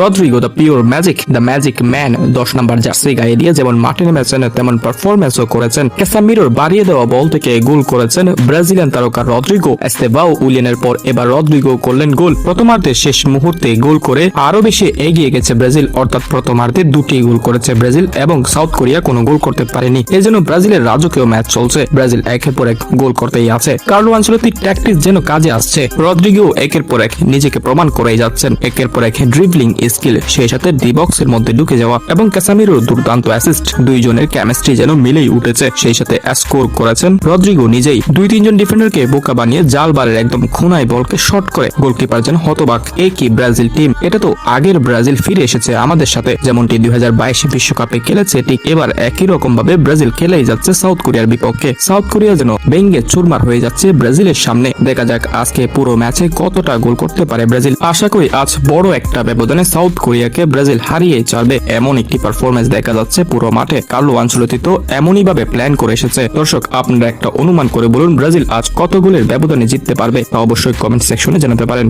Rodrigo, the pure magic, the magic man, দশ নম্বর jersey গায়ে দিয়ে যেমন মাঠে নেমেছেন তেমন পারফরমেন্সও করেছেন। ক্যাসামিরোর বাড়িয়ে দেওয়া বল থেকে গোল করেছেন ব্রাজিলিয়ান তারকা রদ্রিগো। এস্তেবাও উলিয়ানের পর এবার রদ্রিগো করলেন গোল। প্রথমার্ধে শেষ মুহূর্তে গোল করে আরও বেশি এগিয়ে গেছে ব্রাজিল, অর্থাৎ প্রথমার্ধে দুটি গোল করেছে ব্রাজিল এবং সাউথ কোরিয়া কোনো গোল করতে পারেনি। এই জন্য ব্রাজিলের রাজকীয় ম্যাচ চলছে। ব্রাজিল একের পর এক গোল করতেই আছে। কার্লো আঞ্চলতি ট্যাকটিস যেন কাজে আসছে। রদ্রিগো একের পর এক নিজেকে প্রমাণ করেই যাচ্ছেন। একের পর এক ড্রিবলিং স্কিল, সেই সাথে ডি বক্সের মধ্যে ঢুকে যাওয়া এবং ক্যাসামিরোর দুর্দান্ত অ্যাসিস্ট দুইজনের কেমিস্ট্রি যেন মিলেই উঠেছে। সেই সাথে স্কোর করেছেন রদ্রিগো নিজেই। দুই তিনজন ডিফেন্ডারকে বোকা বানিয়ে জাল বারের একদম খুনায় বলকে শর্ট করে। গোলকিপার যেন হতবাক। এ কি ব্রাজিল টিম এটা তো আগের ব্রাজিল ফিরে এসেছে আমাদের সাথে। যেমনটি দুই বিশ্বকাপে খেলেছে, ঠিক এবার একই রকম ভাবে ব্রাজিল খেলেই যাচ্ছে সাউথ কোরিয়ার বিপক্ষে। সাউথ কোরিয়া যেন বেঙ্গে চুরমার হয়ে যাচ্ছে ব্রাজিলের সামনে। দেখা যাক আজকে পুরো ম্যাচে কতটা গোল করতে পারে ব্রাজিল। আশা করি আজ বড় একটা ব্যবধানে সাউথ কোরিয়াকে ব্রাজিল হারিয়ে ছাড়বে এমন একটি পারফরমেন্স দেখা যাচ্ছে পুরো মাঠে। কার্লো আঞ্চলতি তো এমনই ভাবে প্ল্যান করে এসেছে। দর্শক, আপনারা একটা অনুমান করে বলুন, ব্রাজিল আজ কত গোলের ব্যবধানে জিততে পারবে তা অবশ্যই কমেন্ট সেকশনে জানাতে পারেন।